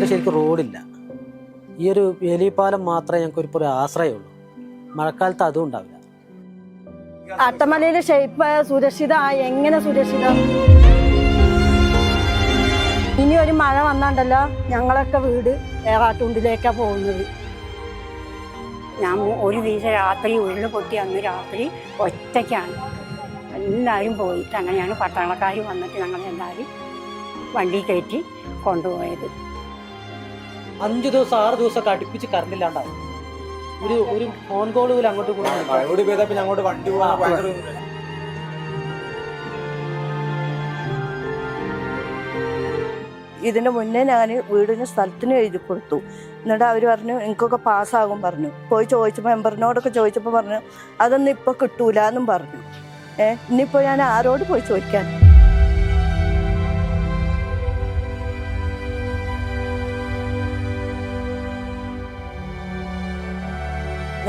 അട്ടമല ശരിക്കും റോഡില്ല. ഈ ഒരു വേലിപ്പാലം മാത്രമേ ഞങ്ങൾക്ക് ഒരു ആശ്രയമുള്ളൂ. മഴക്കാലത്ത് അതും ഉണ്ടാവില്ല. അട്ടമലയിലെ ഷേപ്പ് സുരക്ഷിത എങ്ങനെ സുരക്ഷിത? ഇനി ഒരു മഴ വന്നാണ്ടല്ലോ ഞങ്ങളൊക്കെ വീട് ഏറാട്ടുണ്ടിലേക്കാ പോകുന്നത്. ഞാൻ ഒരു ദിവസം രാത്രി ഉരുൾ പൊട്ടി അന്ന് രാത്രി ഒറ്റയ്ക്കാണ്. എല്ലാവരും പോയിട്ട് അങ്ങനെയാണ് പട്ടാളക്കാർ വന്നിട്ട് ഞങ്ങളെല്ലാവരും വണ്ടി കയറ്റി കൊണ്ടുപോയത്. അഞ്ച് ദിവസം ആറ് ദിവസമൊക്കെ അടുപ്പിച്ച് കറണ്ട് ഇല്ലാണ്ടാവും ഒരു ഒരു ഫോൺ കോൾ പോലും അങ്ങോട്ടും കൂടെ മഴയോട് പിന്നെ അങ്ങോട്ട് വണ്ടി പോകാൻ ഭയങ്കര മുന്നേ ഞാൻ വീടിന് സ്ഥലത്തിന് എഴുതി കൊടുത്തു. എന്നിട്ട് അവർ പറഞ്ഞു എനിക്കൊക്കെ പാസ്സാകും പറഞ്ഞു. പോയി ചോദിച്ചപ്പോൾ മെമ്പറിനോടൊക്കെ ചോദിച്ചപ്പോൾ പറഞ്ഞു അതൊന്നും ഇപ്പൊ കിട്ടൂല എന്നും പറഞ്ഞു. ഏഹ് ഇനിയിപ്പോ ഞാൻ ആരോട് പോയി ചോദിക്കാൻ?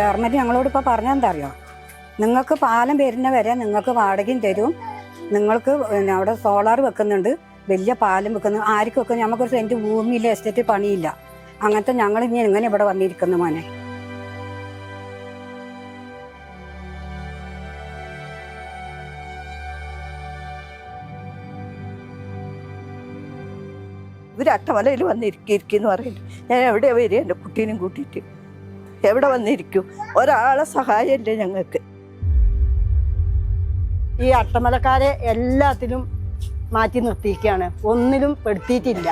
ഗവൺമെന്റ് ഞങ്ങളോട് ഇപ്പോൾ പറഞ്ഞെന്താ അറിയോ നിങ്ങൾക്ക് പാലം വരുന്ന വരെ നിങ്ങൾക്ക് വാടകയും തരും. നിങ്ങൾക്ക് പിന്നെ അവിടെ സോളാർ വെക്കുന്നുണ്ട്. വലിയ പാലം വെക്കുന്നു. ആർക്കും വെക്കുന്നു നമുക്കൊരു സെന്റ് ഭൂമിയില്ല എസ്റ്റേറ്റ് പണിയില്ല. അങ്ങനത്തെ ഞങ്ങൾ ഇനി എങ്ങനെ ഇവിടെ വന്നിരിക്കുന്നു മോനെ? ഒരു അട്ടമലയിൽ വന്നിരിക്കുന്നു പറയുന്നു ഞാൻ എവിടെയാണ് വരിക? എന്റെ കുട്ടീനും കൂട്ടിയിട്ട്. എവിടെ വന്നിരിക്കും? ഒരാളെ സഹായമില്ല ഞങ്ങൾക്ക്? ഈ അട്ടമലക്കാരെ എല്ലാത്തിലും മാറ്റി നിർത്തിയിരിക്കുകയാണ്. ഒന്നിലും പെടുത്തിയിട്ടില്ല.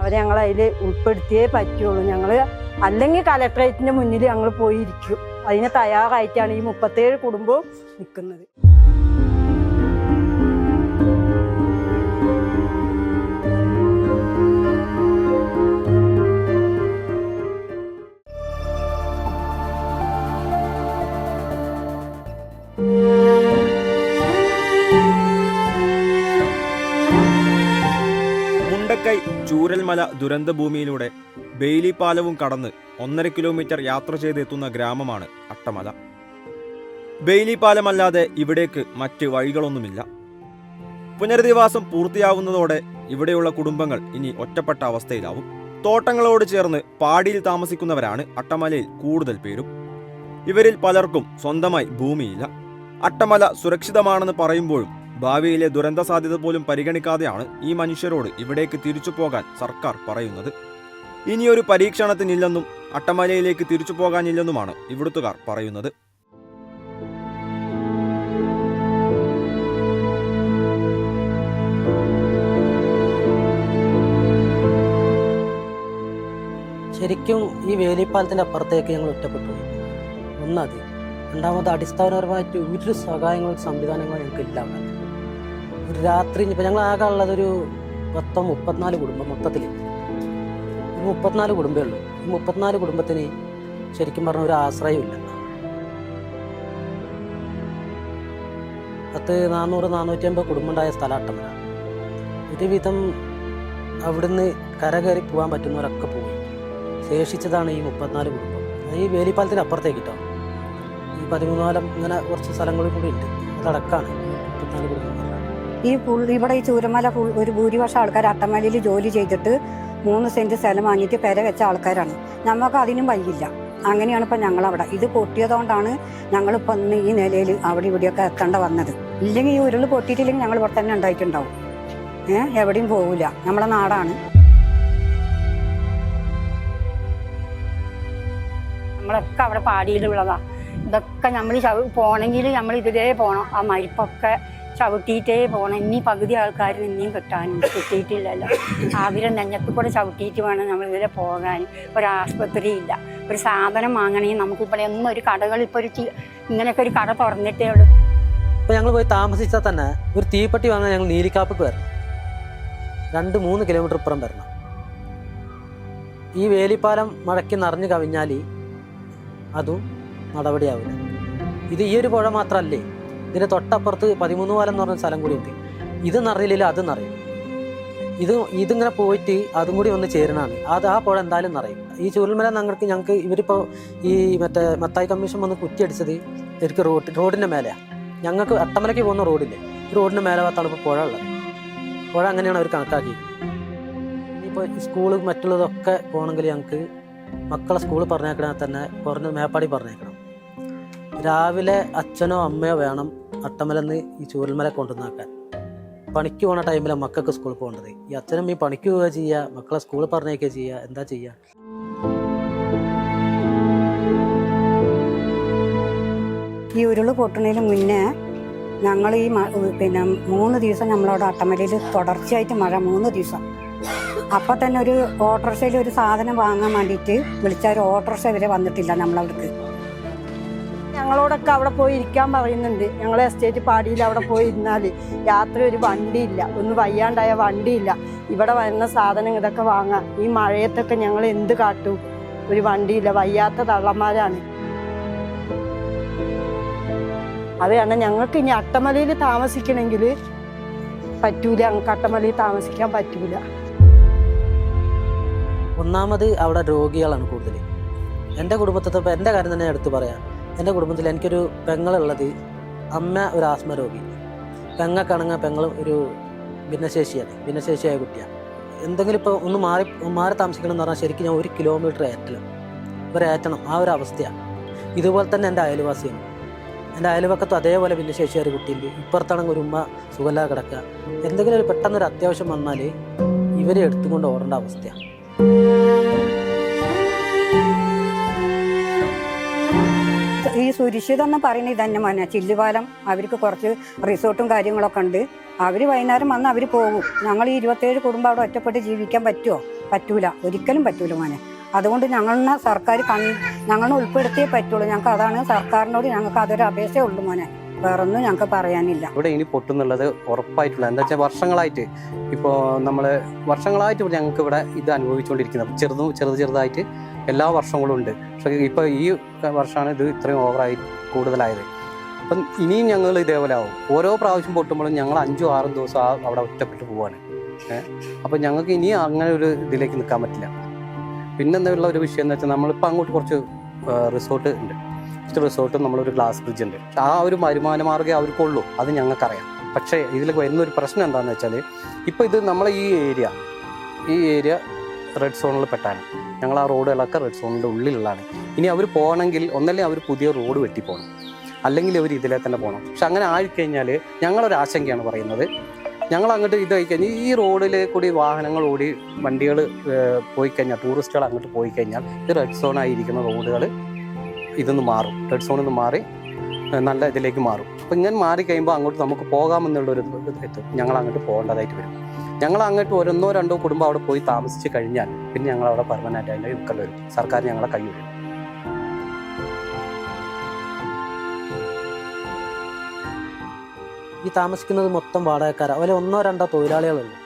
അവരെ ഞങ്ങൾ അതിൽ ഉൾപ്പെടുത്തിയേ പറ്റുള്ളൂ. ഞങ്ങൾ അല്ലെങ്കിൽ കലക്ട്രേറ്റിന്റെ മുന്നിൽ ഞങ്ങൾ പോയിരിക്കും. അതിനെ തയ്യാറായിട്ടാണ് ഈ മുപ്പത്തേഴ് കുടുംബവും നിൽക്കുന്നത്. ചൂരൽമല ദുരന്തഭൂമിയിലൂടെ ബെയിലി പാലവും കടന്ന് ഒന്നര കിലോമീറ്റർ യാത്ര ചെയ്തെത്തുന്ന ഗ്രാമമാണ് അട്ടമല. ബെയിലി പാലമല്ലാതെ ഇവിടേക്ക് മറ്റ് വഴികളൊന്നുമില്ല. പുനരധിവാസം പൂർത്തിയാവുന്നതോടെ ഇവിടെയുള്ള കുടുംബങ്ങൾ ഇനി ഒറ്റപ്പെട്ട അവസ്ഥയിലാവും. തോട്ടങ്ങളോട് ചേർന്ന് പാടിയിൽ താമസിക്കുന്നവരാണ് അട്ടമലയിൽ കൂടുതൽ പേരും. ഇവരിൽ പലർക്കും സ്വന്തമായി ഭൂമിയില്ല. അട്ടമല സുരക്ഷിതമാണെന്ന് പറയുമ്പോഴും ഭാവിയിലെ ദുരന്ത സാധ്യത പോലും പരിഗണിക്കാതെയാണ് ഈ മനുഷ്യരോട് ഇവിടേക്ക് തിരിച്ചു പോകാൻ സർക്കാർ പറയുന്നത്. ഇനിയൊരു പരീക്ഷണത്തിനില്ലെന്നും അട്ടമലയിലേക്ക് തിരിച്ചു പോകാനില്ലെന്നുമാണ് ഇവിടുത്തുകാർ പറയുന്നത്. ശരിക്കും ഈ വേലിപ്പാലത്തിന്റെ അപ്പുറത്തേക്ക് ഞങ്ങൾ ഒറ്റപ്പെട്ടു. ഒന്നത് രണ്ടാമത് അടിസ്ഥാനപരമായിട്ട് ഒരു സഹായങ്ങളും സംവിധാനങ്ങളും ഞങ്ങൾക്ക് ഇല്ല രാത്രി ഇപ്പം ഞങ്ങൾ ആകെ ഉള്ളതൊരു ഒരു മൊത്തം മുപ്പത്തിനാല് കുടുംബം മൊത്തത്തിൽ ഒരു മുപ്പത്തിനാല് കുടുംബമേ ഉള്ളൂ. ഈ മുപ്പത്തിനാല് കുടുംബത്തിന് ശരിക്കും പറഞ്ഞ ഒരു ആശ്രയമില്ല പത്ത് നാനൂറ് നാനൂറ്റി അമ്പത് കുടുംബം ഉണ്ടായ സ്ഥലം ഒരുവിധം അവിടുന്ന് കരകയറി പോകാൻ പറ്റുന്നവരൊക്കെ പോയി. ശേഷിച്ചതാണ് ഈ മുപ്പത്തിനാല് കുടുംബം. ഈ വേലിപ്പാലത്തിന് അപ്പുറത്തേക്ക് കിട്ടാം ഈ പതിമൂന്നാലം ഇങ്ങനെ കുറച്ച് സ്ഥലങ്ങളിൽ കൂടി ഉണ്ട്. അതടക്കാണ് മുപ്പത്തിനാല് കുടുംബം ഈ ഫുൾ ഇവിടെ ഈ ചൂരമല ഫുൾ ഒരു ഭൂരിപക്ഷം ആൾക്കാർ അട്ടമലയിൽ ജോലി ചെയ്തിട്ട് മൂന്ന് സെന്റ് സ്ഥലം വാങ്ങിയിട്ട് പെര വെച്ച ആൾക്കാരാണ്. നമുക്ക് അതിനും വയ്യില്ല അങ്ങനെയാണ് ഇപ്പം ഞങ്ങളവിടെ. ഇത് പൊട്ടിയതുകൊണ്ടാണ് ഞങ്ങളിപ്പോൾ ഇന്ന് ഈ നിലയിൽ അവിടെ ഇവിടെയൊക്കെ എത്തേണ്ട വന്നത്. ഇല്ലെങ്കിൽ ഈ ഉരുൾ പൊട്ടിയിട്ടില്ലെങ്കിൽ ഞങ്ങൾ ഇവിടെ തന്നെ ഉണ്ടായിട്ടുണ്ടാവും. ഏഹ് എവിടെയും പോവില്ല നമ്മളെ നാടാണ്. നമ്മളൊക്കെ അവിടെ പാടിയിലുള്ളതാ ഇതൊക്കെ നമ്മൾ പോകണമെങ്കിൽ നമ്മൾ ഇതിലേ പോകണം ആ മരിപ്പൊക്കെ ചവിട്ടിയിട്ടേ പോകണം ഇനി പകുതി ആൾക്കാർ ഇനിയും കിട്ടാനുണ്ട് കിട്ടിയിട്ടില്ലല്ലോ. അവരെ നെഞ്ഞത്ത് കൂടെ ചവിട്ടിയിട്ട് വേണം നമ്മൾ ഇതിലെ പോകാൻ. ഒരു ആസ്പത്രി ഇല്ല. ഒരു സാധനം വാങ്ങണമെങ്കിൽ നമുക്കിവിടെ ഒന്നും ഒരു കടകൾ ഇപ്പോൾ ഒരു ഇങ്ങനെയൊക്കെ ഒരു കട തുറന്നിട്ടേ ഉള്ളൂ. അപ്പോൾ ഞങ്ങൾ പോയി താമസിച്ചാൽ തന്നെ ഒരു തീപ്പെട്ടി വാങ്ങാൻ ഞങ്ങൾ നീലിക്കാപ്പക്ക് വരണം. രണ്ട് മൂന്ന് കിലോമീറ്റർ ഇപ്പുറം വരണം. ഈ വേലിപ്പാലം മഴയ്ക്ക് നിറഞ്ഞു കവിഞ്ഞാൽ അതും നടപടിയാവില്ല. ഇത് ഈ ഒരു പുഴ മാത്രമല്ലേ? ഇതിന്റെ തൊട്ടപ്പുറത്ത് പതിമൂന്ന് പാലം എന്ന് പറഞ്ഞ സ്ഥലം കൂടി ഉണ്ട്. ഇത് നിറയില്ല അത് നിറയും ഇത് ഇതിങ്ങനെ പോയിട്ട് അതും കൂടി ഒന്ന് ചേരണാണ് അത് ആ പുഴ എന്തായാലും നിറയും ഈ ചൂരൽമല ഞങ്ങൾക്ക് ഞങ്ങൾക്ക് ഇവരിപ്പോൾ ഈ മറ്റേ മത്തായി കമ്മീഷൻ വന്ന് കുറ്റിയടിച്ചത് ശരിക്കും റോഡ് റോഡിന്റെ മേലെയാണ് ഞങ്ങൾക്ക് അട്ടമലയ്ക്ക് പോകുന്ന റോഡില്ലേ റോഡിന്റെ മേലെ ഭാഗത്താണ് ഇപ്പോൾ പുഴ ഉള്ളത്. പുഴ അങ്ങനെയാണ് അവർ കണക്കാക്കി ഇപ്പോൾ സ്കൂൾ മറ്റുള്ളതൊക്കെ പോകണമെങ്കിൽ ഞങ്ങൾക്ക് മക്കളെ സ്കൂളിൽ പറഞ്ഞേക്കണമെങ്കിൽ തന്നെ കുറഞ്ഞ മേപ്പാടി പറഞ്ഞേക്കണം. രാവിലെ അച്ഛനോ അമ്മയോ വേണം അട്ടമലെന്ന് ഈ ചൂരൽമല കൊണ്ടുവന്നാക്കാൻ. പണിക്ക് പോണ ടൈമിലാണ് മക്കൾക്ക് സ്കൂളിൽ പോകേണ്ടത്. ഈ അച്ഛനും ഈ പണിക്ക് പോവുക ചെയ്യുക മക്കളെ സ്കൂളിൽ പറഞ്ഞേക്കുക ചെയ്യുക എന്താ ചെയ്യുക ഈ ഉരുൾ പൊട്ടുന്നതിന് മുന്നേ ഞങ്ങൾ ഈ പിന്നെ മൂന്ന് ദിവസം നമ്മളവിടെ അട്ടമലയിൽ തുടർച്ചയായിട്ട് മഴ മൂന്ന് ദിവസം. അപ്പം തന്നെ ഒരു ഓട്ടോറിക്ഷയിൽ ഒരു സാധനം വാങ്ങാൻ വേണ്ടിയിട്ട് വിളിച്ച ഒരു ഓട്ടോറിക്ഷ വരെ വന്നിട്ടില്ല നമ്മളവിടേക്ക്. ഞങ്ങളോടൊക്കെ അവിടെ പോയി ഇരിക്കാൻ പറയുന്നുണ്ട്. ഞങ്ങൾ എസ്റ്റേറ്റ് പാടിയിൽ അവിടെ പോയി ഇരുന്നാൽ രാത്രി ഒരു വണ്ടിയില്ല. ഒന്ന് വയ്യാണ്ടായ വണ്ടിയില്ല. ഇവിടെ വരുന്ന സാധനം ഇതൊക്കെ വാങ്ങാം. ഈ മഴയത്തൊക്കെ ഞങ്ങൾ എന്ത് കാട്ടും? ഒരു വണ്ടിയില്ല. വയ്യാത്ത തള്ളന്മാരാണ്. അത് കാരണം ഞങ്ങൾക്ക് ഇനി അട്ടമലയിൽ താമസിക്കണമെങ്കിൽ പറ്റൂല. ഞങ്ങൾക്ക് അട്ടമലയിൽ താമസിക്കാൻ പറ്റൂല. ഒന്നാമത് അവിടെ രോഗികളാണ് കൂടുതൽ എന്റെ കുടുംബത്തെ എന്റെ കാര്യം തന്നെ എടുത്തു പറയാം. എന്റെ കുടുംബത്തിൽ എനിക്കൊരു പെങ്ങളുള്ളത് അമ്മ ഒരു ആസ്മ രോഗി. പെങ്ങക്കാണെങ്കിൽ പെങ്ങൾ ഒരു ഭിന്നശേഷിയാണ്. ഭിന്നശേഷിയായ കുട്ടിയാണ്. എന്തെങ്കിലും ഇപ്പോൾ ഒന്ന് മാറി മാറി താമസിക്കണം എന്ന് പറഞ്ഞാൽ ശരിക്കും ഞാൻ ഒരു കിലോമീറ്റർ ഏറ്റലും ഒരേറ്റണം ആ ഒരു അവസ്ഥയാണ്. ഇതുപോലെ തന്നെ എന്റെ അയൽവാസിയാണ്. എന്റെ അയൽവക്കത്ത് അതേപോലെ ഭിന്നശേഷിയായ ഒരു കുട്ടിയുണ്ട്. ഇപ്പുറത്താണെങ്കിൽ ഒരു ഉമ്മ സുഖമില്ലാതെ കിടക്കുക. എന്തെങ്കിലും ഒരു പെട്ടെന്നൊരു അത്യാവശ്യം വന്നാൽ ഇവരെ എടുത്തുകൊണ്ട് ഓടേണ്ട അവസ്ഥയാണ്. ഈ സുരക്ഷിതം എന്ന് പറയുന്നത് ഇതന്നെ മോനെ. ചില്ലുപാലം അവർക്ക് കുറച്ച് റിസോർട്ടും കാര്യങ്ങളൊക്കെ ഉണ്ട്. അവർ വൈകുന്നേരം വന്ന് അവർ പോകും. ഞങ്ങൾ ഈ ഇരുപത്തേഴ് കുടുംബം അവിടെ ഒറ്റപ്പെട്ട് ജീവിക്കാൻ പറ്റുമോ പറ്റൂല. ഒരിക്കലും പറ്റൂല മോനെ. അതുകൊണ്ട് ഞങ്ങളെ സർക്കാർ കൺ ഞങ്ങളെ ഉൾപ്പെടുത്തിയേ പറ്റുള്ളൂ. ഞങ്ങൾക്ക് അതാണ് സർക്കാരിനോട് ഞങ്ങൾക്ക് അതൊരു അപേക്ഷയേ ഉള്ളൂ മോനെ. വേറൊന്നും ഞങ്ങൾക്ക് പറയാനില്ല. ഇവിടെ ഇനി പൊട്ടുന്നുള്ളത് ഉറപ്പായിട്ടുള്ള എന്താ വെച്ചാൽ വർഷങ്ങളായിട്ട് ഇപ്പോൾ നമ്മൾ വർഷങ്ങളായിട്ട് ഞങ്ങൾക്ക് ഇവിടെ ഇത് അനുഭവിച്ചുകൊണ്ടിരിക്കുന്നത് ചെറുതും ചെറുത് ചെറുതായിട്ട് എല്ലാ വർഷങ്ങളും ഉണ്ട്. പക്ഷേ ഇപ്പോൾ ഈ വർഷമാണ് ഇത് ഇത്രയും ഓവറായി കൂടുതലായത്. അപ്പം ഇനിയും ഞങ്ങൾ ഇതേപോലെ ആവും. ഓരോ പ്രാവശ്യം പൊട്ടുമ്പോഴും ഞങ്ങൾ അഞ്ചും ആറും ദിവസം ആ അവിടെ ഒറ്റപ്പെട്ട് പോവാണ്. ഏഹ് അപ്പം ഞങ്ങൾക്ക് ഇനി അങ്ങനെ ഒരു ഇതിലേക്ക് നിൽക്കാൻ പറ്റില്ല. പിന്നെന്താ ഒരു വിഷയം എന്ന് വെച്ചാൽ നമ്മളിപ്പോൾ അങ്ങോട്ട് കുറച്ച് റിസോർട്ട് ഉണ്ട്. കുറച്ച് റിസോർട്ട് നമ്മളൊരു ഗ്ലാസ് ബ്രിഡ്ജ് ഉണ്ട്. ആ ഒരു വരുമാന മാർഗം അവർക്കുള്ളൂ അത് ഞങ്ങൾക്കറിയാം. പക്ഷേ ഇതിൽ വരുന്നൊരു പ്രശ്നം എന്താണെന്ന് വെച്ചാൽ ഇപ്പോൾ ഇത് നമ്മളെ ഈ ഏരിയ ഈ ഏരിയ റെഡ് സോണിൽ പെട്ടാണ്. ഞങ്ങൾ ആ റോഡുകളൊക്കെ റെഡ് സോണിന്റെ ഉള്ളിലുള്ളതാണ്. ഇനി അവർ പോകണമെങ്കിൽ ഒന്നല്ലേ അവർ പുതിയ റോഡ് വെട്ടി പോകണം. അല്ലെങ്കിൽ അവർ ഇതിലെ തന്നെ പോകണം. പക്ഷെ അങ്ങനെ ആയിക്കഴിഞ്ഞാൽ ഞങ്ങളൊരു ആശങ്കയാണ് പറയുന്നത്. ഞങ്ങൾ അങ്ങോട്ട് ഇത് കഴിഞ്ഞാൽ ഈ റോഡിൽ കൂടി വാഹനങ്ങൾ ഓടി വണ്ടികൾ പോയി കഴിഞ്ഞാൽ ടൂറിസ്റ്റുകൾ അങ്ങോട്ട് പോയി കഴിഞ്ഞാൽ ഇത് റെഡ് സോൺ ആയിരിക്കുന്ന റോഡുകൾ ഇതൊന്ന് മാറും. റെഡ് സോണിൽ നിന്ന് മാറി നല്ല ഇതിലേക്ക് മാറും. അപ്പോൾ ഇങ്ങനെ മാറി കഴിയുമ്പോൾ അങ്ങോട്ട് നമുക്ക് പോകാമെന്നുള്ളൊരു ഇത് ഞങ്ങൾ അങ്ങോട്ട് പോകേണ്ടതായിട്ട് വരും. ഞങ്ങൾ അങ്ങോട്ട് ഒരെന്നോ രണ്ടോ കുടുംബം അവിടെ പോയി താമസിച്ച് കഴിഞ്ഞാൽ പിന്നെ ഞങ്ങൾ അവിടെ പെർമനന്റ് അതിന്റെ നിൽക്കേണ്ടി വരും. സർക്കാർ ഞങ്ങളെ കൈ വരും. ഈ താമസിക്കുന്നത് മൊത്തം വാടകക്കാരാണ് അതുപോലെ ഒന്നോ രണ്ടോ തൊഴിലാളികളുള്ളൂ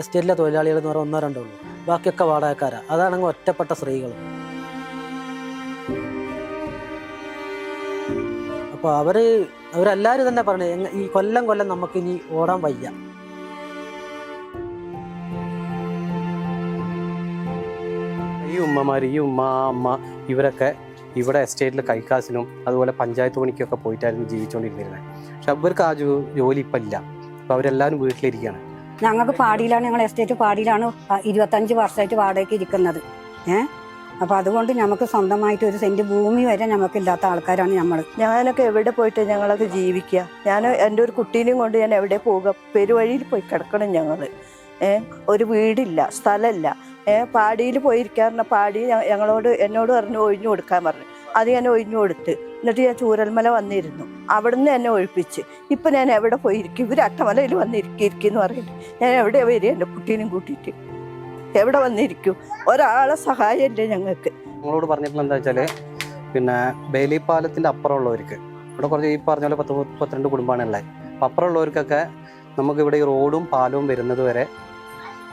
എസ്റ്റേറ്റിലെ തൊഴിലാളികൾ എന്ന് പറഞ്ഞാൽ ഒന്നോ രണ്ടോ ഉള്ളൂ. ബാക്കിയൊക്കെ വാടകക്കാരാണ് അതാണെങ്കിൽ ഒറ്റപ്പെട്ട സ്ത്രീകൾ. അപ്പോൾ അവർ അവരെല്ലാവരും തന്നെ പറഞ്ഞു ഈ കൊല്ലം കൊല്ലം നമുക്ക് ഇനി ഓടാൻ വയ്യ. ഈ ഉമ്മമാർ ഈ ഉമ്മ അമ്മ ഇവരൊക്കെ ഇവിടെ എസ്റ്റേറ്റിൽ കൈക്കാസിനും അതുപോലെ പഞ്ചായത്ത് പണിക്കൊക്കെ പോയിട്ടായിരുന്നു ജീവിച്ചുകൊണ്ടിരുന്നിരുന്നത് പക്ഷെ അവർക്ക് ആ ജോലി ഇപ്പം ഇല്ല. അപ്പം അവരെല്ലാവരും വീട്ടിലിരിക്കുകയാണ് ഞങ്ങൾക്ക് പാടിയിലാണ് ഞങ്ങൾ എസ്റ്റേറ്റ് പാടിയിലാണ് ഇരുപത്തഞ്ച് വർഷമായിട്ട് വാടകയ്ക്ക് ഇരിക്കുന്നത്. ഏ? അപ്പോൾ അതുകൊണ്ട് നമുക്ക് സ്വന്തമായിട്ട് ഒരു സെന്റ് ഭൂമി വരെ നമുക്കില്ലാത്ത ആൾക്കാരാണ് നമ്മൾ ഞാനൊക്കെ എവിടെ പോയിട്ട് ഞങ്ങളൊക്കെ ജീവിക്കുക ഞാൻ എന്റെ ഒരു കുട്ടീനെയും കൊണ്ട് ഞാൻ എവിടെ പോവുക പെരുവഴിയിൽ പോയി കിടക്കണം ഞങ്ങൾ ഏഹ് ഒരു വീടില്ല സ്ഥലമില്ല പാടിയിൽ പോയിരിക്കാറുണ്ട് പാടി ഞങ്ങളോട് എന്നോട് പറഞ്ഞു ഒഴിഞ്ഞു കൊടുക്കാൻ പറഞ്ഞു. അത് ഞാൻ ഒഴിഞ്ഞു കൊടുത്ത്. എന്നിട്ട് ഞാൻ ചൂരൽമല വന്നിരുന്നു. അവിടുന്ന് എന്നെ ഒഴിപ്പിച്ച്. ഇപ്പം ഞാൻ എവിടെ പോയിരിക്കും? ഇവർ അട്ടമലയിൽ വന്നിരിക്കുന്നു പറയുന്നു. ഞാൻ എവിടെ വരിക എന്റെ കുട്ടീനും കൂട്ടിയിട്ട്? എവിടെ വന്നിരിക്കും? ഒരാളെ സഹായം ഇല്ല ഞങ്ങൾക്ക്. നിങ്ങളോട് പറഞ്ഞിട്ടുള്ള എന്താ വെച്ചാൽ പിന്നെ ബേലി പാലത്തിന്റെ അപ്പുറമുള്ളവർക്ക്. ഇവിടെ കുറച്ച് ഈ പറഞ്ഞ പോലെ പത്ത് പത്തിരണ്ട് കുടുംബമാണ് ഉള്ളത് അപ്പം അപ്പുറമുള്ളവർക്കൊക്കെ നമുക്ക് ഇവിടെ ഈ റോഡും പാലവും വരുന്നത് വരെ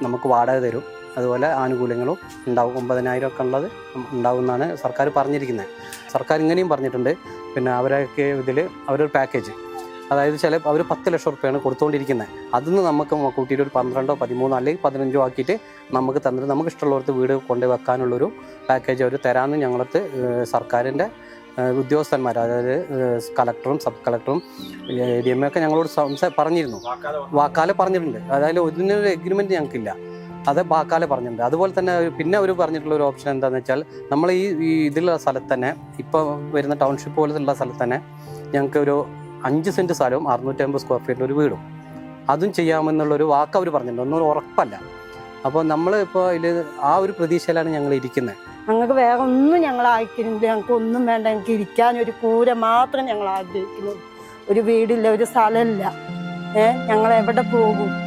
നമുക്ക് വാടക തരും. അതുപോലെ ആനുകൂല്യങ്ങളും ഉണ്ടാവും. ഒമ്പതിനായിരം ഒക്കെ ഉള്ളത് ഉണ്ടാവുമെന്നാണ് സർക്കാർ പറഞ്ഞിരിക്കുന്നത്. സർക്കാർ ഇങ്ങനെയും പറഞ്ഞിട്ടുണ്ട്. പിന്നെ അവരൊക്കെ ഇതിൽ അവരൊരു പാക്കേജ് അതായത് ചില അവർ പത്ത് ലക്ഷം റുപ്യാണ് കൊടുത്തുകൊണ്ടിരിക്കുന്നത് അതിൽ നിന്ന് നമുക്ക് കൂട്ടിയിട്ട് ഒരു പന്ത്രണ്ടോ പതിമൂന്നോ അല്ലെങ്കിൽ പതിനഞ്ചോ ആക്കിയിട്ട് നമുക്ക് തന്നിട്ട് നമുക്ക് ഇഷ്ടമുള്ളവർക്ക് വീട് കൊണ്ടു വെക്കാനുള്ളൊരു പാക്കേജ് അവർ തരാമെന്ന് ഞങ്ങളടുത്ത് സർക്കാരിന്റെ ഉദ്യോഗസ്ഥന്മാർ അതായത് കളക്ടറും സബ് കളക്ടറും എ ഡി എം ഒക്കെ ഞങ്ങളോട് സംസാ പറഞ്ഞിരുന്നു. വാക്കാലെ പറഞ്ഞിട്ടുണ്ട്. അതായത് ഇതിനൊരു എഗ്രിമെന്റ് ഞങ്ങൾക്കില്ല. അത് ബാക്കാലെ പറഞ്ഞിട്ടുണ്ട്. അതുപോലെ തന്നെ പിന്നെ അവർ പറഞ്ഞിട്ടുള്ള ഒരു ഓപ്ഷൻ എന്താണെന്ന് വെച്ചാൽ നമ്മൾ ഈ ഇതിലുള്ള സ്ഥലത്ത് തന്നെ ഇപ്പോൾ വരുന്ന ടൗൺഷിപ്പ് പോലത്തുള്ള സ്ഥലത്ത് തന്നെ ഞങ്ങൾക്ക് ഒരു അഞ്ച് സെന്റ് സ്ഥലവും അറുന്നൂറ്റമ്പത് സ്ക്വയർ ഫീറ്റിന്റെ ഒരു വീടും. അതും ചെയ്യാമെന്നുള്ളൊരു വാക്ക് അവർ പറഞ്ഞിട്ടുണ്ട്. ഒന്നും ഉറപ്പല്ല. അപ്പോൾ നമ്മൾ ഇപ്പോൾ ഇതിൽ ആ ഒരു പ്രതീക്ഷയിലാണ് ഞങ്ങൾ ഇരിക്കുന്നത് ഞങ്ങൾക്ക് വേറെ ഒന്നും ഞങ്ങൾ ആഗ്രഹിക്കുന്നില്ല. ഞങ്ങൾക്ക് ഒന്നും വേണ്ട. ഞങ്ങൾക്ക് ഇരിക്കാൻ ഒരു കൂര മാത്രം ഞങ്ങൾ ആഗ്രഹിക്കുന്നു. ഒരു വീടില്ല ഒരു സ്ഥലമില്ല ഏഹ് ഞങ്ങൾ എവിടെ പോകും?